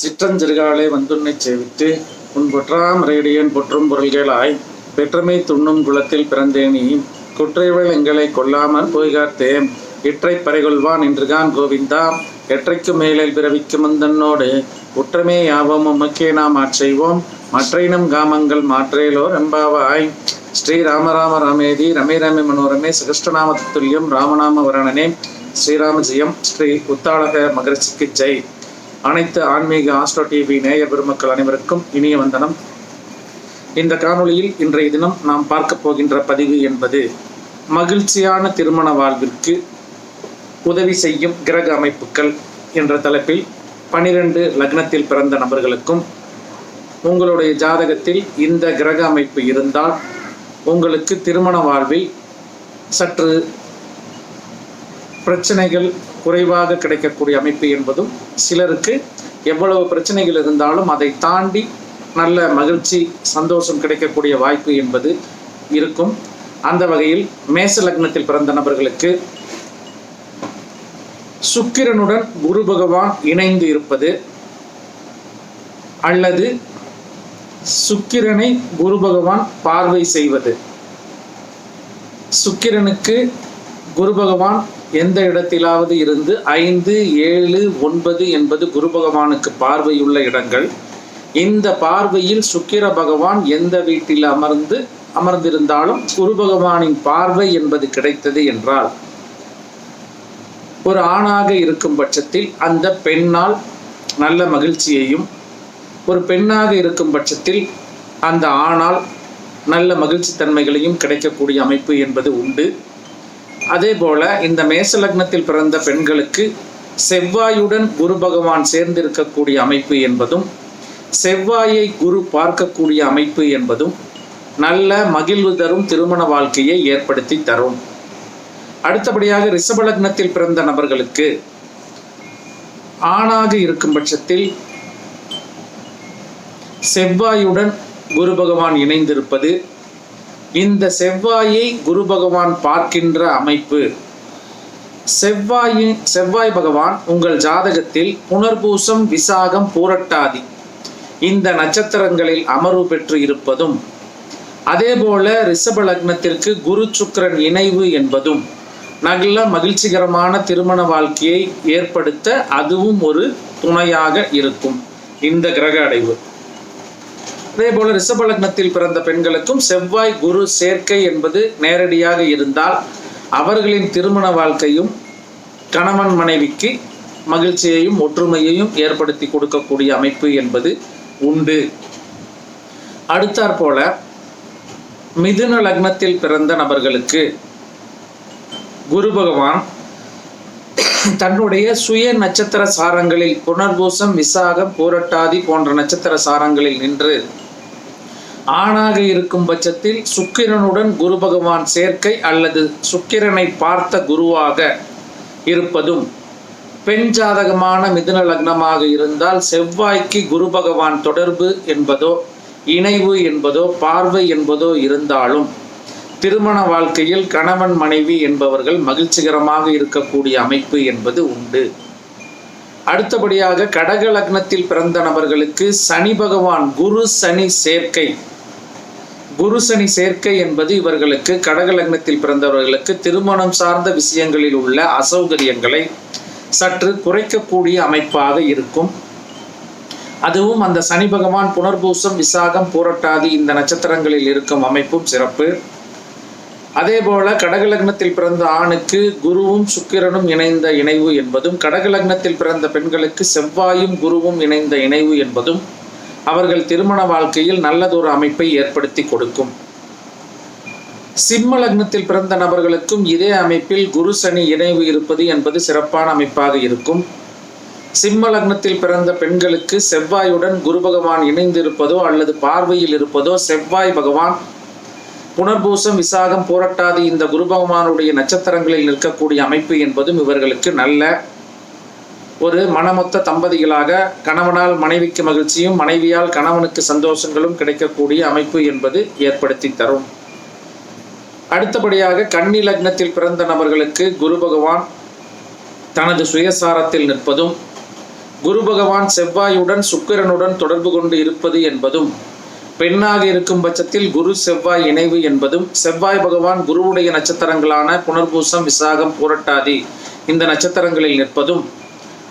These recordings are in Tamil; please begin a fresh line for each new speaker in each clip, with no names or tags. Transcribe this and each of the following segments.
சிற்றஞ்சிறுகாலே வந்துன்னை சேவித்து உன் பொற்றாம் ரேடியன் பொற்றும் பொருள்களாய் பெற்றமை துண்ணும் குலத்தில் பிறந்தேனி குற்றைவள் எங்களை கொல்லாமல் போய்காத்தேன். இற்றை பறைகொள்வான் என்றுகான் கோவிந்தா. எற்றைக்கு மேலில் பிறவிக்கும் முந்தன்னோடு குற்றமே யாவும் உமக்கே நாம் ஆட்செய்வோம். மற்றையினம் காமங்கள் மாற்றேலோர் எம்பாவாய் ஸ்ரீ ராம ராமேதி ரமே ரமே மனோரமே சகஸ்டநாம துல்லியம் ராமநாம வரணனே. ஸ்ரீராமஜியம் ஸ்ரீ உத்தாளக மகரிஷிக்கு ஜெய். அனைத்து ஆன்மீக ஆஸ்ட்ரோ டிவி நேயர் பெருமக்கள் அனைவருக்கும் இனிய வந்தனம். இந்த காணொளியில் இன்றைய தினம் நாம் பார்க்க போகின்ற பதிவு என்பது மகிழ்ச்சியான திருமண வாழ்விற்கு உதவி செய்யும் கிரக அமைப்புகள் என்ற தலைப்பில் பனிரெண்டு லக்னத்தில் பிறந்த நபர்களுக்கும் உங்களுடைய ஜாதகத்தில் இந்த கிரக அமைப்பு இருந்தால் உங்களுக்கு திருமண வாழ்வில் சற்று பிரச்சனைகள் குறைவாக கிடைக்கக்கூடிய அமைப்பு என்பதும் சிலருக்கு எவ்வளவு பிரச்சனைகள் இருந்தாலும் அதை தாண்டி நல்ல மகிழ்ச்சி சந்தோஷம் கிடைக்கக்கூடிய வாய்ப்பு என்பது இருக்கும். அந்த வகையில் மேச லக்னத்தில் பிறந்த நபர்களுக்கு சுக்கிரனுடன் குரு பகவான் இணைந்து இருப்பது அல்லது சுக்கிரனை குரு பகவான் பார்வை செய்வது. சுக்கிரனுக்கு குரு பகவான் எந்த இடத்திலாவது இருந்து ஐந்து ஏழு ஒன்பது என்பது குரு பகவானுக்கு பார்வையுள்ள இடங்கள். இந்த பார்வையில் சுக்கிர பகவான் எந்த வீட்டில் அமர்ந்து அமர்ந்திருந்தாலும் குரு பகவானின் பார்வை என்பது கிடைத்தது என்றால் ஒரு ஆணாக இருக்கும் பட்சத்தில் அந்த பெண்ணால் நல்ல மகிழ்ச்சியையும் ஒரு பெண்ணாக இருக்கும் பட்சத்தில் அந்த ஆணால் நல்ல மகிழ்ச்சி தன்மைகளையும் கிடைக்கக்கூடிய அமைப்பு என்பது உண்டு. அதே போல இந்த மேச லக்னத்தில் பிறந்த பெண்களுக்கு செவ்வாயுடன் குரு பகவான் சேர்ந்திருக்கக்கூடிய அமைப்பு என்பதும் செவ்வாயை குரு பார்க்கக்கூடிய அமைப்பு என்பதும் நல்ல மகிழ்வு தரும் திருமண வாழ்க்கையை ஏற்படுத்தி தரும். அடுத்தபடியாக ரிஷப லக்னத்தில் பிறந்த நபர்களுக்கு ஆணாக இருக்கும் பட்சத்தில் செவ்வாயுடன் குரு பகவான் இணைந்திருப்பது இந்த செவ்வாயை குரு பகவான் பார்க்கின்ற அமைப்பு. செவ்வாயின் செவ்வாய் பகவான் உங்கள் ஜாதகத்தில் புனர்பூசம் விசாகம் பூரட்டாதி. இந்த நட்சத்திரங்களில் அமர்வு பெற்று இருப்பதும் அதேபோல ரிஷப லக்னத்திற்கு குரு சுக்கரன் இணைவு என்பதும் நல்ல மகிழ்ச்சிகரமான திருமண வாழ்க்கையை ஏற்படுத்த அதுவும் ஒரு துணையாக இருக்கும். இந்த கிரக அடைவு. அதே போல ரிஷபலக்னத்தில் பிறந்த பெண்களுக்கும் செவ்வாய் குரு சேர்க்கை என்பது நேரடியாக இருந்தால் அவர்களின் திருமண வாழ்க்கையும் கணவன் மனைவிக்கு மகிழ்ச்சியையும் ஒற்றுமையையும் ஏற்படுத்தி கொடுக்கக்கூடிய அமைப்பு என்பது உண்டு. அடுத்தாற் போல மிதுன லக்னத்தில் பிறந்த நபர்களுக்கு குரு பகவான் தன்னுடைய சுய நட்சத்திர சாரங்களில் புனர்பூசம் விசாகம் பூரட்டாதி போன்ற நட்சத்திர சாரங்களில் நின்று ஆணாக இருக்கும் பட்சத்தில் சுக்கிரனுடன் குரு பகவான் சேர்க்கை அல்லது சுக்கிரனை பார்த்த குருவாக இருப்பதும் பெண் ஜாதகமான மிதுன லக்னமாக இருந்தால் செவ்வாய்க்கு குரு பகவான் தொடர்பு என்பதோ இணைவு என்பதோ பார்வை என்பதோ இருந்தாலும் திருமண வாழ்க்கையில் கணவன் மனைவி என்பவர்கள் மகிழ்ச்சிகரமாக இருக்கக்கூடிய அமைப்பு என்பது உண்டு. அடுத்தபடியாக கடக லக்னத்தில் பிறந்த நபர்களுக்கு சனி பகவான் குரு சனி சேர்க்கை குரு சனி சேர்க்கை என்பது இவர்களுக்கு கடகலக்னத்தில் பிறந்தவர்களுக்கு திருமணம் சார்ந்த விஷயங்களில் உள்ள அசௌகரியங்களை சற்று குறைக்கக்கூடிய அமைப்பாக இருக்கும். அதுவும் அந்த சனி பகவான் புனர்பூசம் விசாகம் பூரட்டாதி இந்த நட்சத்திரங்களில் இருக்கும் அமைப்பும் சிறப்பு. அதே போல கடகலக்னத்தில் பிறந்த ஆணுக்கு குருவும் சுக்கிரனும் இணைந்த இணைவு என்பதும் கடகலக்னத்தில் பிறந்த பெண்களுக்கு செவ்வாயும் குருவும் இணைந்த இணைவு என்பதும் அவர்கள் திருமண வாழ்க்கையில் நல்லதொரு அமைப்பை ஏற்படுத்தி கொடுக்கும். சிம்ம லக்னத்தில் பிறந்த நபர்களுக்கும் இதே அமைப்பில் குரு சனி இணைவு இருப்பது என்பது சிறப்பான அமைப்பாக இருக்கும். சிம்ம லக்னத்தில் பிறந்த பெண்களுக்கு செவ்வாயுடன் குரு பகவான் இணைந்திருப்பதோ அல்லது பார்வையில் இருப்பதோ செவ்வாய் பகவான். புனர்பூசம் விசாகம் போராட்டாதி இந்த குரு பகவானுடைய நட்சத்திரங்களில் நிற்கக்கூடிய அமைப்பு என்பதும் இவர்களுக்கு நல்ல ஒரு மனமொத்த தம்பதிகளாக கணவனால் மனைவிக்கு மகிழ்ச்சியும் மனைவியால் கணவனுக்கு சந்தோஷங்களும் கிடைக்கக்கூடிய அமைப்பு என்பது ஏற்படுத்தி தரும். அடுத்தபடியாக கன்னி லக்னத்தில் பிறந்த நபர்களுக்கு குரு பகவான் தனது சுயசாரத்தில் நிற்பதும் குரு பகவான் செவ்வாயுடன் சுக்கிரனுடன் தொடர்பு கொண்டு இருப்பது என்பதும் பெண்ணாக இருக்கும் பட்சத்தில் குரு செவ்வாய் இணைவு என்பதும் செவ்வாய் பகவான் குருவுடைய நட்சத்திரங்களான புனர்பூசம் விசாகம் பூரட்டாதி இந்த நட்சத்திரங்களில் நிற்பதும்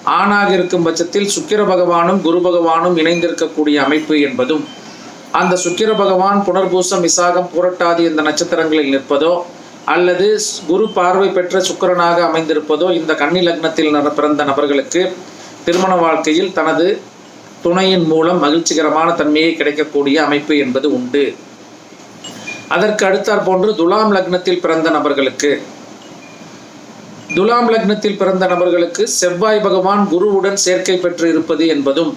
ஆணாக இருக்கும் பட்சத்தில் சுக்கிர பகவானும் குரு பகவானும் இணைந்திருக்கக்கூடிய அமைப்பு என்பதும் அந்த சுக்கிர பகவான் புனர்பூசம் விசாகம் புரட்டாதி இந்த நட்சத்திரங்களில் நிற்பதோ அல்லது குரு பார்வை பெற்ற சுக்கிரனாக அமைந்திருப்பதோ இந்த கன்னி லக்னத்தில் பிறந்த நபர்களுக்கு திருமண வாழ்க்கையில் தனது துணையின் மூலம் மகிழ்ச்சிகரமான தன்மையை கிடைக்கக்கூடிய அமைப்பு என்பது உண்டு. அதற்கு அடுத்தாற் போன்று துலாம் லக்னத்தில் பிறந்த நபர்களுக்கு துலாம் லக்னத்தில் பிறந்த நபர்களுக்கு செவ்வாய் பகவான் குருவுடன் சேர்க்கை பெற்று இருப்பது என்பதும்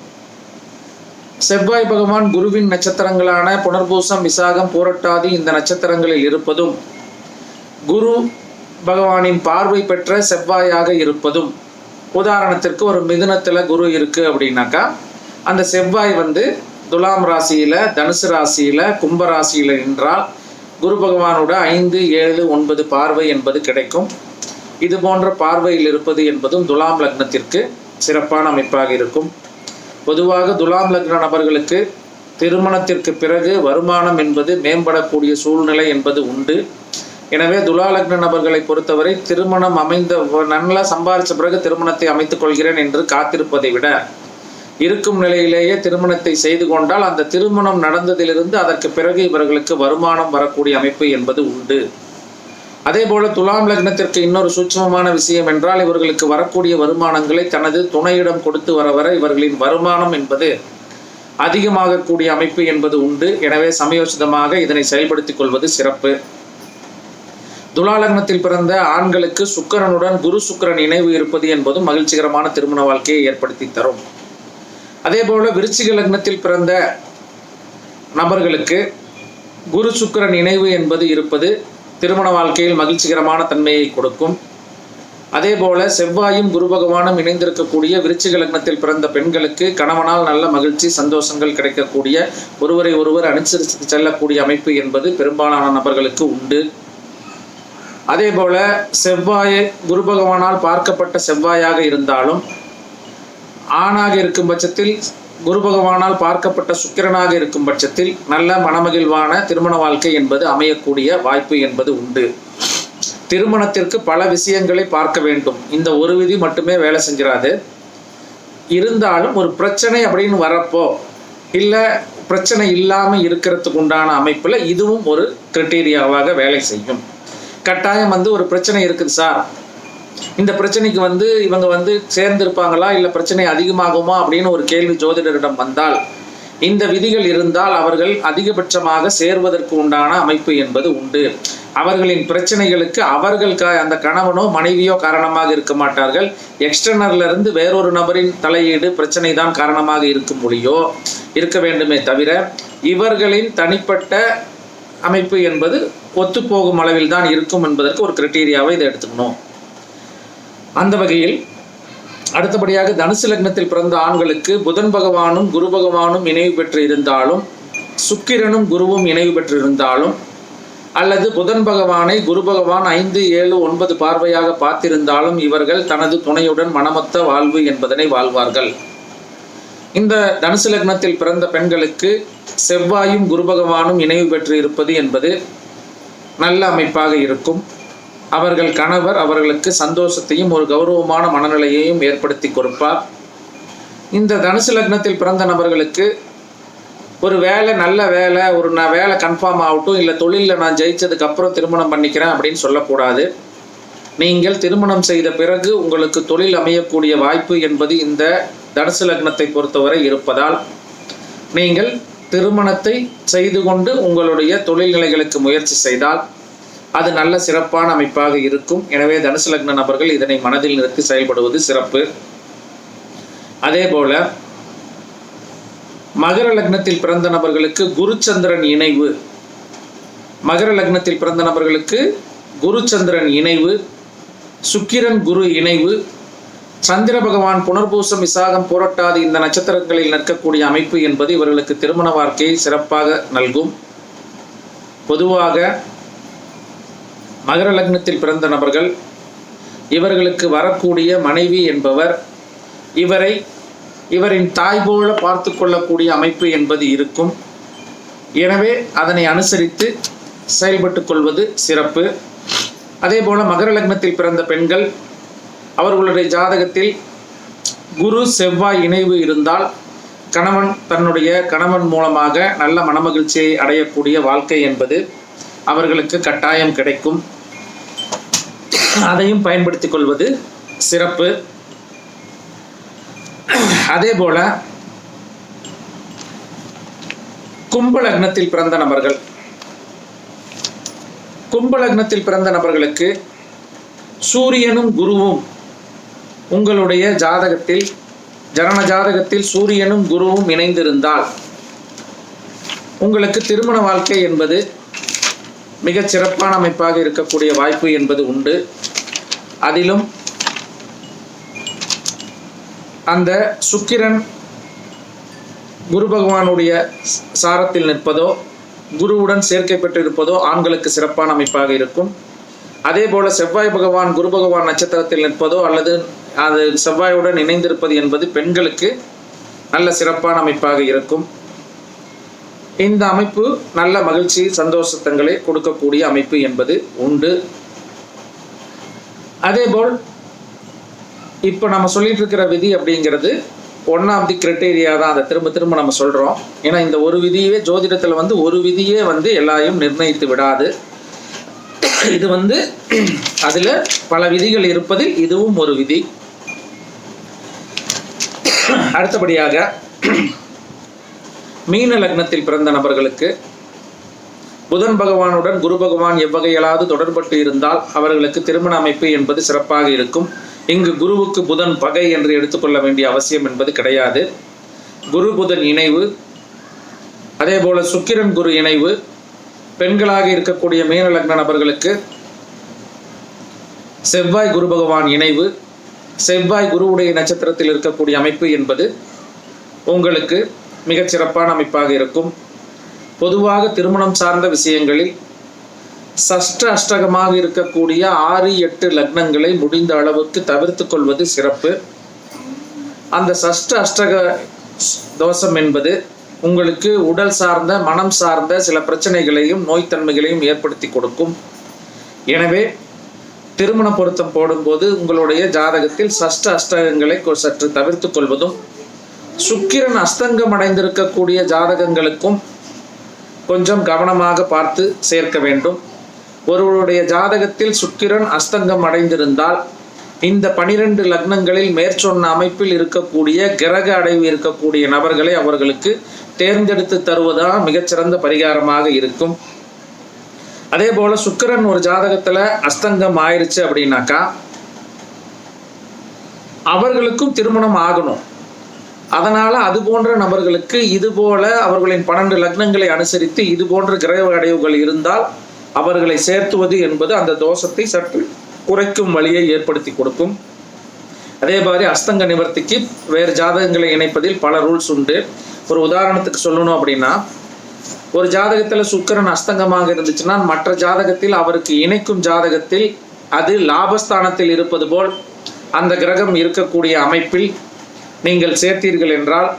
செவ்வாய் பகவான் குருவின் நட்சத்திரங்களான புனர்பூசம் விசாகம் பூரட்டாதி இந்த நட்சத்திரங்களில் இருப்பதும் குரு பகவானின் பார்வை பெற்ற செவ்வாயாக இருப்பதும். உதாரணத்திற்கு ஒரு மிதுனத்துல குரு இருக்கு அப்படின்னாக்கா அந்த செவ்வாய் வந்து துலாம் ராசியில தனுசு ராசியில கும்ப ராசியில நின்றால் குரு பகவானோட ஐந்து ஏழு ஒன்பது பார்வை என்பது கிடைக்கும். இது போன்ற பார்வையில் இருப்பது என்பதும் துலாம் லக்னத்திற்கு சிறப்பான அமைப்பாக இருக்கும். பொதுவாக துலாம் லக்ன நபர்களுக்கு திருமணத்திற்கு பிறகு வருமானம் என்பது மேம்படக்கூடிய சூழ்நிலை என்பது உண்டு. எனவே துலா லக்ன நபர்களை பொறுத்தவரை திருமணம் அமைந்த நல்லா சம்பாரித்த பிறகு திருமணத்தை அமைத்துக் கொள்கிறேன் என்று காத்திருப்பதை விட இருக்கும் நிலையிலேயே திருமணத்தை செய்து கொண்டால் அந்த திருமணம் நடந்ததிலிருந்து அதற்கு பிறகு இவர்களுக்கு வருமானம் வரக்கூடிய அமைப்பு என்பது உண்டு. அதே போல துலாம் லக்னத்திற்கு இன்னொரு சூட்சமமான விஷயம் என்றால் இவர்களுக்கு வரக்கூடிய வருமானங்களை தனது துணையிடம் கொடுத்து வர வர இவர்களின் வருமானம் என்பது அதிகமாகக்கூடிய அமைப்பு என்பது உண்டு. எனவே சமயோசிதமாக இதனை செயல்படுத்திக் கொள்வது சிறப்பு. துலா லக்னத்தில் பிறந்த ஆண்களுக்கு சுக்கிரனுடன் குரு சுக்கரன் இணைவு இருப்பது என்பதும் மகிழ்ச்சிகரமான திருமண வாழ்க்கையை ஏற்படுத்தி தரும். அதே போல விருச்சிக லக்னத்தில் பிறந்த நபர்களுக்கு குரு சுக்கிரன் இணைவு என்பது இருப்பது திருமண வாழ்க்கையில் மகிழ்ச்சிகரமான தன்மையை கொடுக்கும். அதே போல செவ்வாயும் குரு பகவானும் இணைந்திருக்கக்கூடிய விருச்சிக லக்னத்தில் பிறந்த பெண்களுக்கு கணவனால் நல்ல மகிழ்ச்சி சந்தோஷங்கள் கிடைக்கக்கூடிய ஒருவரை ஒருவர் அனுசரித்து செல்லக்கூடிய அமைப்பு என்பது பெரும்பாலான நபர்களுக்கு உண்டு. அதே போல செவ்வாய் குரு பகவானால் பார்க்கப்பட்ட செவ்வாயாக இருந்தாலும் ஆணாக இருக்கும் பட்சத்தில் குரு பகவானால் பார்க்கப்பட்ட சுக்கிரனாக இருக்கும் பட்சத்தில் நல்ல மனமகிழ்வான திருமண வாழ்க்கை என்பது அமையக்கூடிய வாய்ப்பு என்பது உண்டு. திருமணத்திற்கு பல விஷயங்களை பார்க்க வேண்டும். இந்த ஒரு விதி மட்டுமே வேலை செஞ்சிடாது இருந்தாலும் ஒரு பிரச்சனை அப்படின்னு வரப்போ இல்லை பிரச்சனை இல்லாமல் இருக்கிறதுக்கு உண்டான அமைப்பில் இதுவும் ஒரு கிரிட்டீரியாவாக வேலை செய்யும். கட்டாயம் வந்து ஒரு பிரச்சனை இருக்குது சார். இந்த பிரச்சனைக்கு வந்து இவங்க வந்து சேர்ந்திருப்பாங்களா? இல்லை பிரச்சனை அதிகமாகுமா? அப்படின்னு ஒரு கேள்வி ஜோதிடரிடம் வந்தால் இந்த விதிகள் இருந்தால் அவர்கள் அதிகபட்சமாக சேர்வதற்கு உண்டான அமைப்பு என்பது உண்டு. அவர்களின் பிரச்சனைகளுக்கு அவர்கள் க அந்த கணவனோ மனைவியோ காரணமாக இருக்க மாட்டார்கள். எக்ஸ்டர்னர்ல இருந்து வேறொரு நபரின் தலையீடு பிரச்சனை தான் காரணமாக இருக்கும் மொழியோ இருக்க வேண்டுமே தவிர இவர்களின் தனிப்பட்ட அமைப்பு என்பது ஒத்துப்போகும் அளவில் தான் இருக்கும் என்பதற்கு ஒரு கிரிட்டீரியாவை இதை எடுத்துக்கணும். அந்த வகையில் அடுத்தபடியாக தனுசு லக்னத்தில் பிறந்த ஆண்களுக்கு புதன் பகவானும் குரு பகவானும் இணைவு பெற்று இருந்தாலும் சுக்கிரனும் குருவும் இணைவு பெற்று இருந்தாலும் அல்லது புதன் பகவானை குரு பகவான் ஐந்து ஏழு ஒன்பது பார்வையாக பார்த்திருந்தாலும் இவர்கள் தனது துணையுடன் மனமொத்த வாழ்வு என்பதனை வாழ்வார்கள். இந்த தனுசு லக்னத்தில் பிறந்த பெண்களுக்கு செவ்வாயும் குரு பகவானும் இணைவு பெற்று இருப்பது என்பது நல்ல அமைப்பாக இருக்கும். அவர்கள் கணவர் அவர்களுக்கு சந்தோஷத்தையும் ஒரு கௌரவமான மனநிலையையும் ஏற்படுத்தி கொடுப்பார். இந்த தனுசு லக்னத்தில் பிறந்த நபர்களுக்கு ஒரு வேலை நல்ல வேலை ஒரு நான் வேலை கன்ஃபார்ம் ஆகட்டும் இல்லை தொழிலில் நான் ஜெயிச்சதுக்கு அப்புறம் திருமணம் பண்ணிக்கிறேன் அப்படின்னு சொல்லக்கூடாது. நீங்கள் திருமணம் செய்த பிறகு உங்களுக்கு தொழில் அமையக்கூடிய வாய்ப்பு என்பது இந்த தனுசு லக்னத்தை பொறுத்தவரை இருப்பதால் நீங்கள் திருமணத்தை செய்து கொண்டு உங்களுடைய தொழில் நிலைகளுக்கு முயற்சி செய்தால் அது நல்ல சிறப்பான அமைப்பாக இருக்கும். எனவே தனுசு லக்ன நபர்கள் இதனை மனதில் நிறுத்தி செயல்படுவது சிறப்பு. அதே போல மகர லக்னத்தில் பிறந்த நபர்களுக்கு குருச்சந்திரன் இணைவு. மகர லக்னத்தில் பிறந்த நபர்களுக்கு குருச்சந்திரன் இணைவு சுக்கிரன் குரு இணைவு சந்திர பகவான் புனர்பூசம் விசாகம் போராட்டாது இந்த நட்சத்திரங்களில் நிற்கக்கூடிய அமைப்பு என்பது இவர்களுக்கு திருமண வாழ்க்கையை சிறப்பாக நல்கும். பொதுவாக மகர லக்னத்தில் பிறந்த நபர்கள் இவர்களுக்கு வரக்கூடிய மனைவி என்பவர் இவரை இவரின் தாய் போல பார்த்து கொள்ளக்கூடிய அமைப்பு என்பது இருக்கும். எனவே அதனை அனுசரித்து செயல்பட்டு கொள்வது சிறப்பு. அதே போல மகர லக்னத்தில் பிறந்த பெண்கள் அவர்களுடைய ஜாதகத்தில் குரு செவ்வாய் இணைவு இருந்தால் கணவன் தன்னுடைய கணவன் மூலமாக நல்ல மனமகிழ்ச்சியை அடையக்கூடிய வாழ்க்கை என்பது அவர்களுக்கு கட்டாயம் கிடைக்கும். அதையும் பயன்படுத்திக் கொள்வது சிறப்பு. அதே போல கும்பலக்னத்தில் பிறந்த நபர்கள். கும்பலக்னத்தில் பிறந்த நபர்களுக்கு சூரியனும் குருவும் உங்களுடைய ஜாதகத்தில் ஜனன ஜாதகத்தில் சூரியனும் குருவும் இணைந்திருந்தால் உங்களுக்கு திருமண வாழ்க்கை என்பது மிகச் சிறப்பான அமைப்பாக இருக்கக்கூடிய வாய்ப்பு என்பது உண்டு. அதிலும் அந்த சுக்கிரன் குரு பகவானுடைய சாரத்தில் நிற்பதோ குருவுடன் சேர்க்கை பெற்றிருப்பதோ ஆண்களுக்கு சிறப்பான அமைப்பாக இருக்கும். அதே போல செவ்வாய் பகவான் குரு பகவான் நட்சத்திரத்தில் நிற்பதோ அல்லது அது செவ்வாயுடன் இணைந்திருப்பது என்பது பெண்களுக்கு நல்ல சிறப்பான அமைப்பாக இருக்கும். இந்த அமைப்பு நல்ல மகிழ்ச்சி சந்தோஷத்தங்களை கொடுக்கக்கூடிய அமைப்பு என்பது உண்டு. அதேபோல் இப்போ நம்ம சொல்லிட்டு இருக்கிற விதி அப்படிங்கிறது ஒன் ஆஃப் தி கிரைட்டீரியா தான். அதை திரும்ப திரும்ப நம்ம சொல்கிறோம் ஏன்னா இந்த ஒரு விதியே ஜோதிடத்தில் வந்து ஒரு விதியே வந்து எல்லாரையும் நிர்ணயித்து விடாது. இது வந்து அதில் பல விதிகள் இருப்பதில் இதுவும் ஒரு விதி. அடுத்தபடியாக மீன லக்னத்தில் பிறந்த நபர்களுக்கு புதன் பகவானுடன் குரு பகவான் எவ்வகையிலாவது தொடர்பட்டு இருந்தால் அவர்களுக்கு திருமண அமைப்பு என்பது சிறப்பாக இருக்கும். இங்கு குருவுக்கு புதன் பகை என்று எடுத்துக்கொள்ள வேண்டிய அவசியம் என்பது கிடையாது. குரு புதன் இணைவு அதே போல சுக்கிரன் குரு இணைவு பெண்களாக இருக்கக்கூடிய மீன லக்ன நபர்களுக்கு செவ்வாய் குரு பகவான் இணைவு செவ்வாய் குருவுடைய நட்சத்திரத்தில் இருக்கக்கூடிய அமைப்பு என்பது உங்களுக்கு மிகச் சிறப்பான அமைப்பாக இருக்கும். பொதுவாக திருமணம் சார்ந்த விஷயங்களில் சஷ்ட அஷ்டகமாக இருக்கக்கூடிய ஆறு எட்டு லக்னங்களை முடிந்த அளவுக்கு தவிர்த்து கொள்வது சிறப்பு. அந்த சஷ்ட அஷ்டக தோஷம் என்பது உங்களுக்கு உடல் சார்ந்த மனம் சார்ந்த சில பிரச்சனைகளையும் நோய்த்தன்மைகளையும் ஏற்படுத்தி கொடுக்கும். எனவே திருமண பொருத்தம் போடும்போது உங்களுடைய ஜாதகத்தில் சஷ்ட அஷ்டகங்களை சற்று தவிர்த்து கொள்வதும் சுக்கிரன் அஸ்தங்கம் அடைந்திருக்கக்கூடிய ஜாதகங்களுக்கும் கொஞ்சம் கவனமாக பார்த்து சேர்க்க வேண்டும். ஒருவருடைய ஜாதகத்தில் சுக்கிரன் அஸ்தங்கம் அடைந்திருந்தால் இந்த பனிரெண்டு லக்னங்களில் மேற்சொன்ன அமைப்பில் இருக்கக்கூடிய கிரக அடைவு இருக்கக்கூடிய நபர்களை அவர்களுக்கு தேர்ந்தெடுத்து தருவதுதான் மிகச்சிறந்த பரிகாரமாக இருக்கும். அதே போல சுக்கிரன் ஒரு ஜாதகத்துல அஸ்தங்கம் ஆயிருச்சு அப்படின்னாக்கா அவர்களுக்கும் திருமணம் ஆகணும். அதனால அது போன்ற நபர்களுக்கு இது போல அவர்களின் பன்னெண்டு லக்னங்களை அனுசரித்து இது போன்ற கிரக அடைவுகள் இருந்தால் அவர்களை சேர்த்துவது என்பது அந்த தோஷத்தை சற்று குறைக்கும் வழியை ஏற்படுத்தி கொடுக்கும். அதே மாதிரி அஸ்தங்க நிவர்த்திக்கு வேறு ஜாதகங்களை இணைப்பதில் பல ரூல்ஸ் உண்டு. ஒரு உதாரணத்துக்கு சொல்லணும் அப்படின்னா ஒரு ஜாதகத்தில் சுக்கரன் அஸ்தங்கமாக இருந்துச்சுன்னா மற்ற ஜாதகத்தில் அவருக்கு இணைக்கும் ஜாதகத்தில் அது லாபஸ்தானத்தில் இருப்பது போல் அந்த கிரகம் இருக்கக்கூடிய அமைப்பில் நீங்கள் சேர்த்தீர்கள் என்றால்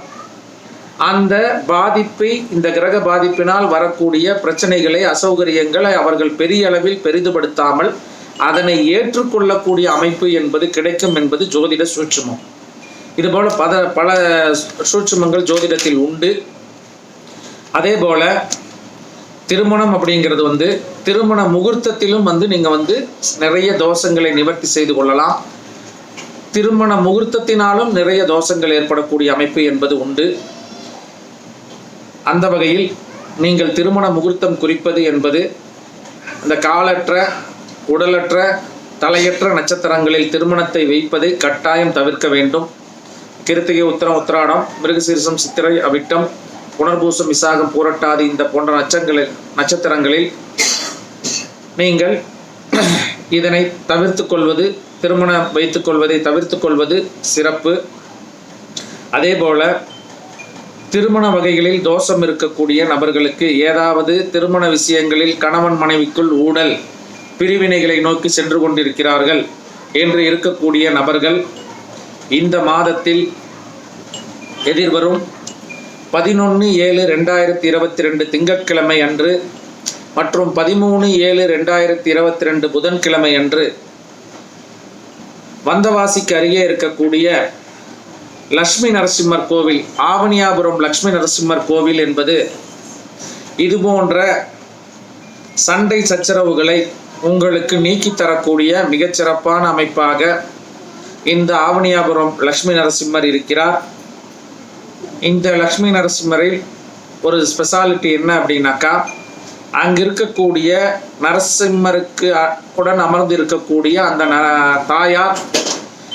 அந்த பாதிப்பை இந்த கிரக பாதிப்பினால் வரக்கூடிய பிரச்சனைகளை அசௌகரியங்களை அவர்கள் பெரிய அளவில் பெரிதுபடுத்தாமல் அதனை ஏற்றுக்கொள்ளக்கூடிய அமைப்பு என்பது கிடைக்கும் என்பது ஜோதிட சூட்சுமம். இதுபோல பல பல சூட்சுமங்கள் ஜோதிடத்தில் உண்டு. அதே போல திருமணம் அப்படிங்கிறது வந்து திருமண முகூர்த்தத்திலும் வந்து நீங்கள் வந்து நிறைய தோஷங்களை நிவர்த்தி செய்து கொள்ளலாம். திருமண முகூர்த்தத்தினாலும் நிறைய தோஷங்கள் ஏற்படக்கூடிய அமைப்பு என்பது உண்டு. அந்த வகையில் நீங்கள் திருமண முகூர்த்தம் குறிப்பது என்பது அந்த காலற்ற உடலற்ற தலையற்ற நட்சத்திரங்களில் திருமணத்தை வைப்பதை கட்டாயம் தவிர்க்க வேண்டும். கிருத்திகை உத்தரம் உத்திராடம் மிருகசீரிசம் சித்திரை அவிட்டம் புனர்பூசம் விசாகம் பூரட்டாதி இந்த போன்ற நட்சங்களில் நட்சத்திரங்களில் நீங்கள் இதனை தவிர்த்து கொள்வது திருமணம் வைத்துக் கொள்வதை தவிர்த்து கொள்வது சிறப்பு. அதே போல திருமண வகைகளில் தோஷம் இருக்கக்கூடிய நபர்களுக்கு ஏதாவது திருமண விஷயங்களில் கணவன் மனைவிக்குள் ஊடல் பிரிவினைகளை நோக்கி சென்று கொண்டிருக்கிறார்கள் என்று இருக்கக்கூடிய நபர்கள் இந்த மாதத்தில் எதிர்வரும் பதினொன்று ஏழு ரெண்டாயிரத்தி இருபத்தி ரெண்டு திங்கட்கிழமை அன்று மற்றும் பதிமூணு ஏழு ரெண்டாயிரத்தி இருபத்தி ரெண்டு புதன்கிழமை அன்று வந்தவாசிக்கு அருகே இருக்கக்கூடிய லக்ஷ்மி நரசிம்மர் கோவில் ஆவணியாபுரம் லக்ஷ்மி நரசிம்மர் கோவில் என்பது இது போன்ற சண்டை சச்சரவுகளை உங்களுக்கு நீக்கி தரக்கூடிய மிகச்சிறப்பான அமைப்பாக இந்த ஆவணியாபுரம் லக்ஷ்மி நரசிம்மர் இருக்கிறார். இந்த லக்ஷ்மி நரசிம்மரில் ஒரு ஸ்பெஷாலிட்டி என்ன அப்படின்னாக்கா அங்கு இருக்கக்கூடிய நரசிம்மருக்கு உடன் அமர்ந்து இருக்கக்கூடிய அந்த ந- தாயார்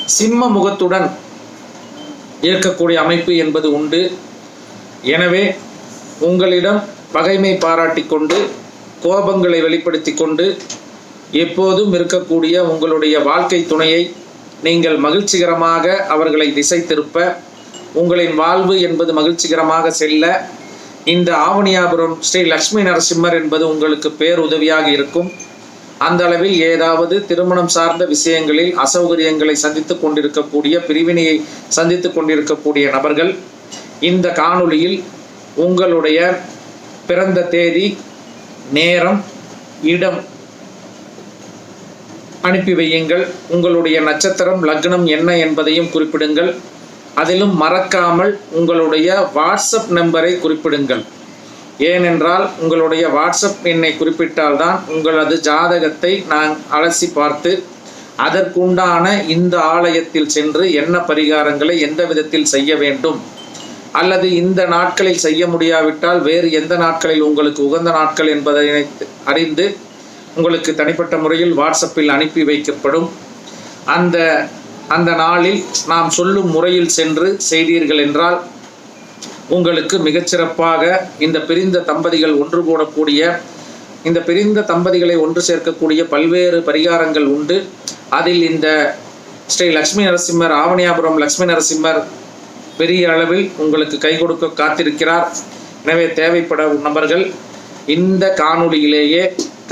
சிம்ம முகத்துடன் இருக்கக்கூடிய அமைப்பு என்பது உண்டு. எனவே உங்களிடம் பகைமை பாராட்டி கொண்டு கோபங்களை வெளிப்படுத்தி கொண்டு எப்போதும் இருக்கக்கூடிய உங்களுடைய வாழ்க்கை துணையை நீங்கள் மகிழ்ச்சிகரமாக அவர்களை திசை திருப்ப உங்களின் வாழ்வு என்பது மகிழ்ச்சிகரமாக செல்ல இந்த ஆவணியாபுரம் ஸ்ரீ லக்ஷ்மி நரசிம்மர் என்பது உங்களுக்கு பேருதவியாக இருக்கும். அந்த அளவில் ஏதாவது திருமணம் சார்ந்த விஷயங்களில் அசௌகரியங்களை சந்தித்துக் கொண்டிருக்கக்கூடிய பிரிவினையை சந்தித்துக் கொண்டிருக்கக்கூடிய நபர்கள் இந்த காணொளியில் உங்களுடைய பிறந்த தேதி நேரம் இடம் அனுப்பி வையுங்கள். உங்களுடைய நட்சத்திரம் லக்னம் என்ன என்பதையும் குறிப்பிடுங்கள். அதிலும் மறக்காமல் உங்களுடைய வாட்ஸ்அப் நம்பரை குறிப்பிடுங்கள். ஏனென்றால் உங்களுடைய வாட்ஸ்அப் எண்ணை குறிப்பிட்டால்தான் உங்களது ஜாதகத்தை நான் அலசி பார்த்து அதற்குண்டான இந்த ஆலயத்தில் சென்று என்ன பரிகாரங்களை எந்த விதத்தில் செய்ய வேண்டும்? அல்லது இந்த நாட்களில் செய்ய முடியாவிட்டால் வேறு எந்த நாட்களில் உங்களுக்கு உகந்த நாட்கள் என்பதை அறிந்து உங்களுக்கு தனிப்பட்ட முறையில் வாட்ஸ்அப்பில் அனுப்பி வைக்கப்படும். அந்த அந்த நாளில் நாம் சொல்லும் முறையில் சென்று செய்தீர்கள் என்றால் உங்களுக்கு மிகச்சிறப்பாக இந்த பிரிந்த தம்பதிகள் ஒன்று கூடக்கூடிய இந்த பிரிந்த தம்பதிகளை ஒன்று சேர்க்கக்கூடிய பல்வேறு பரிகாரங்கள் உண்டு. அதில் இந்த ஸ்ரீ லக்ஷ்மி நரசிம்மர் ஆவணியாபுரம் லக்ஷ்மி நரசிம்மர் பெரிய அளவில் உங்களுக்கு கை கொடுக்க காத்திருக்கிறார். எனவே தேவைப்பட நபர்கள் இந்த காணொளியிலேயே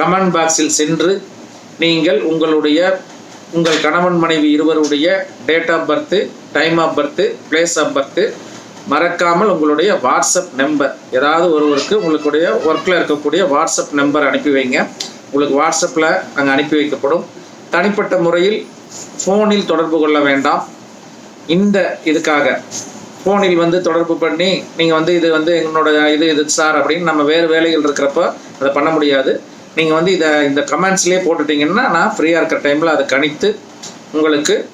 கமெண்ட் பாக்ஸில் சென்று நீங்கள் உங்களுடைய உங்கள் கணவன் மனைவி இருவருடைய date of birth time of birth place of birth மறக்காமல் உங்களுடைய வாட்ஸ்அப் நம்பர் ஏதாவது ஒருவருக்கு உங்களுடைய ஒர்க்கில் இருக்கக்கூடிய வாட்ஸ்அப் நம்பர் அனுப்பி வைங்க. உங்களுக்கு வாட்ஸ்அப்பில் அங்கே அனுப்பி வைக்கப்படும். தனிப்பட்ட முறையில் ஃபோனில் தொடர்பு கொள்ள வேண்டாம். இந்த இதுக்காக ஃபோனில் வந்து தொடர்பு பண்ணி நீங்கள் வந்து இது வந்து எங்களோட இது இது சார் அப்படின்னு நம்ம வேறு வேலைகள் இருக்கிறப்ப அதை பண்ண முடியாது. நீங்கள் வந்து இதை இந்த கமெண்ட்ஸ்லேயே போட்டுட்டிங்கன்னா நான் ஃப்ரீயாக இருக்கிற டைமில் அதை கணித்து உங்களுக்கு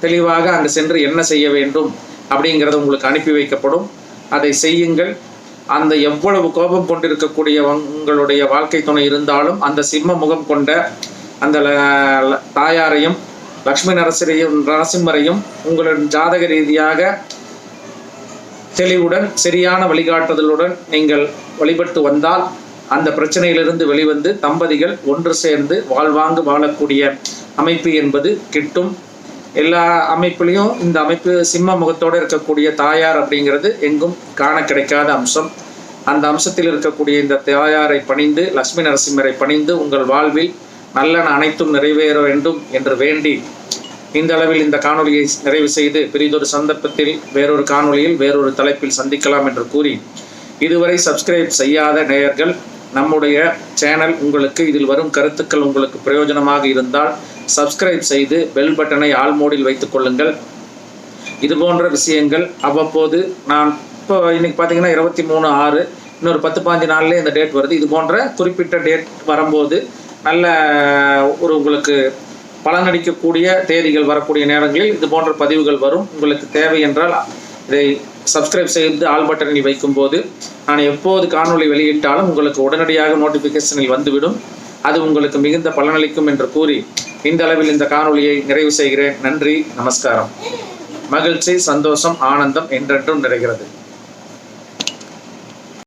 தெளிவாக அங்கே சென்று என்ன செய்ய வேண்டும் அப்படிங்கிறது உங்களுக்கு அனுப்பி வைக்கப்படும். அதை செய்யுங்கள். அந்த எவ்வளவு கோபம் கொண்டிருக்கக்கூடிய உங்களுடைய வாழ்க்கை துணை இருந்தாலும் அந்த சிம்ம முகம் கொண்ட அந்த ல- தாயாரையும் லக்ஷ்மி நரசரையும் நரசிம்மரையும் உங்களின் ஜாதக ரீதியாக தெளிவுடன் சரியான வழிகாட்டுதலுடன் நீங்கள் வழிபட்டு வந்தால் அந்த பிரச்சனையிலிருந்து வெளிவந்து தம்பதிகள் ஒன்று சேர்ந்து வாழ்வாங்கு வாழக்கூடிய அமைப்பு என்பது கிட்டும். எல்லா அமைப்புலேயும் இந்த அமைப்பு சிம்ம முகத்தோடு இருக்கக்கூடிய தாயார் அப்படிங்கிறது எங்கும் காண கிடைக்காத அம்சம். அந்த அம்சத்தில் இருக்கக்கூடிய இந்த தாயாரை பணிந்து லக்ஷ்மி நரசிம்மரை பணிந்து உங்கள் வாழ்வில் நல்லன அனைத்தும் நிறைவேற வேண்டும் என்று வேண்டி இந்த அளவில் இந்த காணொளியை நிறைவு செய்து பெரிதொரு சந்தர்ப்பத்தில் வேறொரு காணொளியில் வேறொரு தலைப்பில் சந்திக்கலாம் என்று கூறி இதுவரை சப்ஸ்கிரைப் செய்யாத நேயர்கள் நம்முடைய சேனல் உங்களுக்கு இதில் வரும் கருத்துக்கள் உங்களுக்கு பிரயோஜனமாக இருந்தால் சப்ஸ்கிரைப் செய்து பெல் பட்டனை ஆல் மோடில் வைத்துக் கொள்ளுங்கள். இது போன்ற விஷயங்கள் அவ்வப்போது நான் இப்போ இன்னைக்கு பார்த்தீங்கன்னா இருபத்தி மூணு ஆறு இன்னொரு பத்து பாஞ்சு நாள்லேயே இந்த டேட் வருது. இது போன்ற குறிப்பிட்ட டேட் வரும்போது நல்ல ஒரு உங்களுக்கு பலனளிக்கக்கூடிய தேதிகள் வரக்கூடிய நேரங்களில் இது போன்ற பதிவுகள் வரும். உங்களுக்கு தேவை என்றால் இதை சப்ஸ்கிரைப் செய்து ஆல் பட்டனில் வைக்கும்போது நான் எப்போது காணொளி வெளியிட்டாலும் உங்களுக்கு உடனடியாக நோட்டிஃபிகேஷனில் வந்துவிடும். அது உங்களுக்கு மிகுந்த பலனளிக்கும் என்று கூறி இந்த அளவில் இந்த காணொளியை நிறைவு செய்கிறேன். நன்றி நமஸ்காரம். மகிழ்ச்சி சந்தோஷம் ஆனந்தம் என்றென்றும் நிறைகிறது.